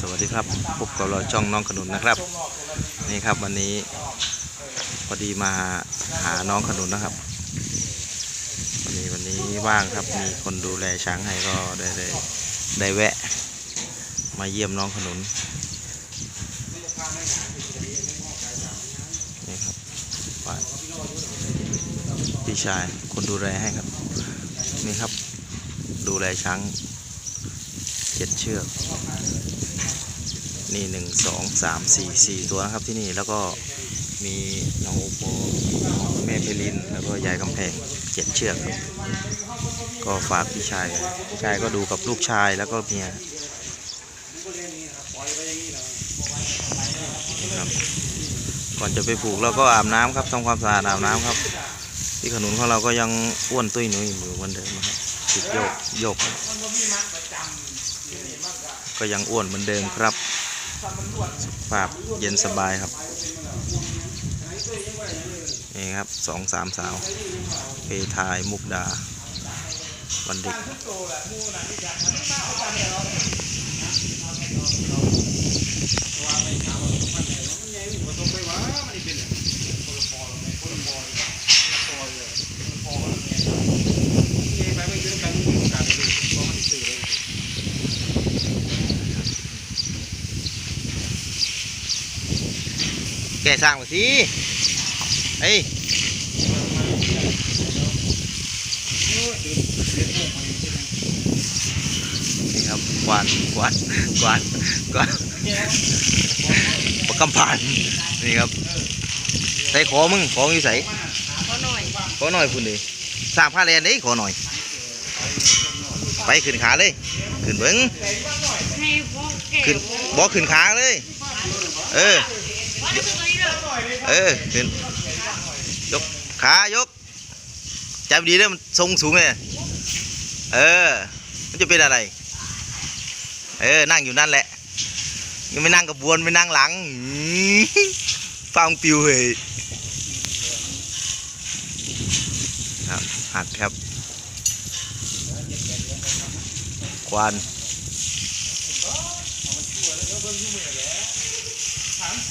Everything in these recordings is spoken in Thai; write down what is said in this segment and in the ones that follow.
สวัสดีครับพบกับเราช่องน้องขนุนนะครับ นี่ครับวันนี้พอดีมาหาน้องขนุนนะครับ วันนี้วันนี้ว่างครับมีคนดูแลช้างให้ก็ได้ได้ได้แวะ มาเยี่ยมน้องขนุนนี่ครับพี่ชายคนดูแลให้ครับนี่ครับดูแลช้างเจ็ดเชือก นี่หนึ่งสองสามสี่สี่ตัวนะครับที่นี่แล้วก็มีน้องโอโปแม่เพลิน แล้วก็ยายกำแพงเจ็ดเชือก ก็ฝากพี่ชายพี่ชายก็ดูกับลูกชายแล้วก็เมียครับก่อนจะไปผูกเราก็อาบน้ำครับทำความสะอาดอาบน้ำครับ ที่ขนุนของเราก็ยังอ้วนตุ้ยหนุ่ยเหมือนเดิมนะครับติดโยกโยก ก็ยังอ้วนเหมือนเดิมครับ ภาพเย็นสบายครับ นี่ครับสองสามสาวเพทายมุกดา วันเด็ก แกสร้างมาสิเฮ้ยนี่ครับกวานกวานกวานกวานปากกำผ่านนี่ครับใส่ขอมึงของอยู่ใส่ขอหน่อยขอหน่อยคุณดิสร้างผ้าแลนเด้ขอหน่อย ไปขึ้นขาเลยขึ้นเบิ้งขึ้นบอขึ้นขาเลย เออ เออขึ้นยกขายกจับดีเลยมันทรงสูงเลยเออ มันจะเป็นอะไร เออ นั่งอยู่นั่นแหละ ยังไม่นั่งกับบวนไม่นั่งหลังฟังปิวเหยครับหัดครับ ควัน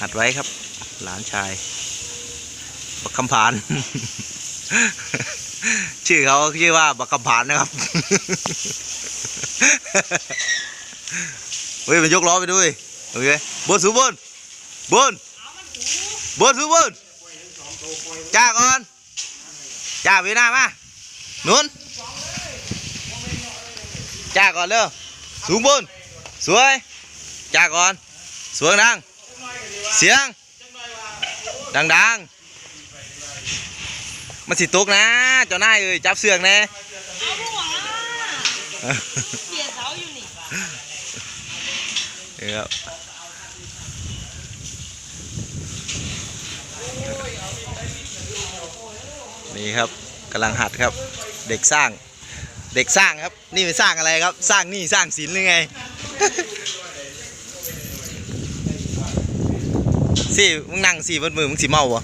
หัดไว้ครับ หลานชายบักคำผาน ชื่อเขาชื่อว่าบักคำผานนะครับเฮ้ยมันยกล้อไปด้วยโอเคบนสูบนบนเอามันบนสูบนจ้าก่อนจ้าเวียนหน้ามานุนจ้าก่อนเร็วสูงบนสวยจ้าก่อนสวยดัง เสียง ดังๆ มันสิตกนะ เจ้านายเอ้ยจับเสือกแน่เอาหัวเสียเสาอยู่นี่ครับนี่ครับกำลังหัดครับ เด็กสร้าง เด็กสร้างครับ นี่เป็นสร้างอะไรครับ สร้างนี่สร้างศิลป์หรือไง สิมึงนั่งสี่บนมือมึงสีเมาวะ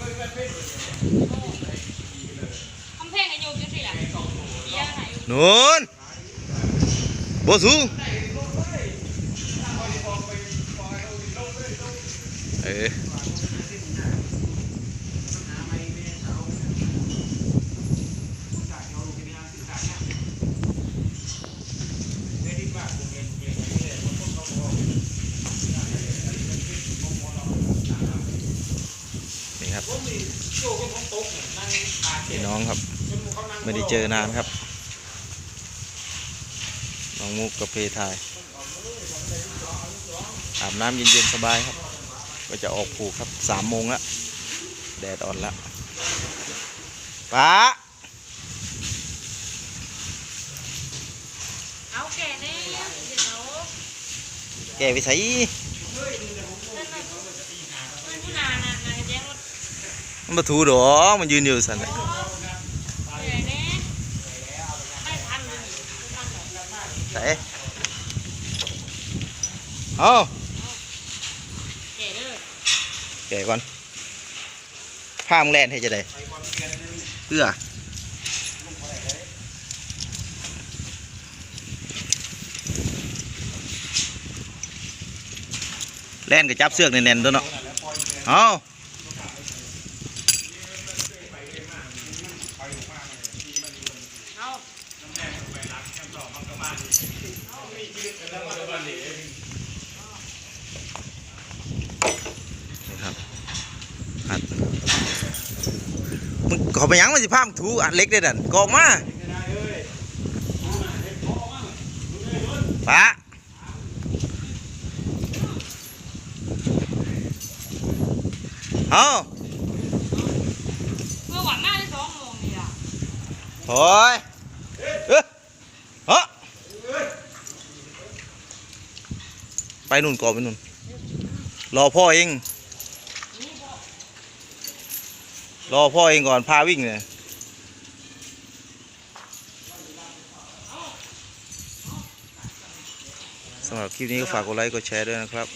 คำเพลงอายุจังสิล่ะอีหยังไหนนูนโบสูงเออ พี่น้องครับ ไม่ได้เจอนานครับ น้องมุกกับเพทายอาบน้ำเย็นๆสบายครับ ก็จะออกผูกครับสามโมงแล้วแดดอ่อนแล้วป้าเอาแก่แน่เดี๋ยวแกกไปใส่ นั่นน่ะมันผู้นานน่ะนายแจ้งว่า มันมาถูดอกมันยืนอยู่สันน่ะใหญ่แน่ไม่ทันเลยไม่ทันหรอกใส่เอาแก่เด้อแกะก่อนผ้ามึงแล่นให้จะได้เพื่อแล่นก็จับเสือกแน่นๆตัวเนาะเอาเอา ครับอัดมึงขอไปหยังมันสิพามงถูอัดเล็กได้ดันกออกมาปะเอาเมื่อวันหน้าได้สองโมงนี่ล่ะโอ้ยเอ๊ะเฮ้ ไปนู่นก่อนไปนู่น รอพ่อเอง รอพ่อเองก่อนพาวิ่งเลยสำหรับคลิปนี้ก็ฝากกดไลค์กดแชร์ด้วยนะครับ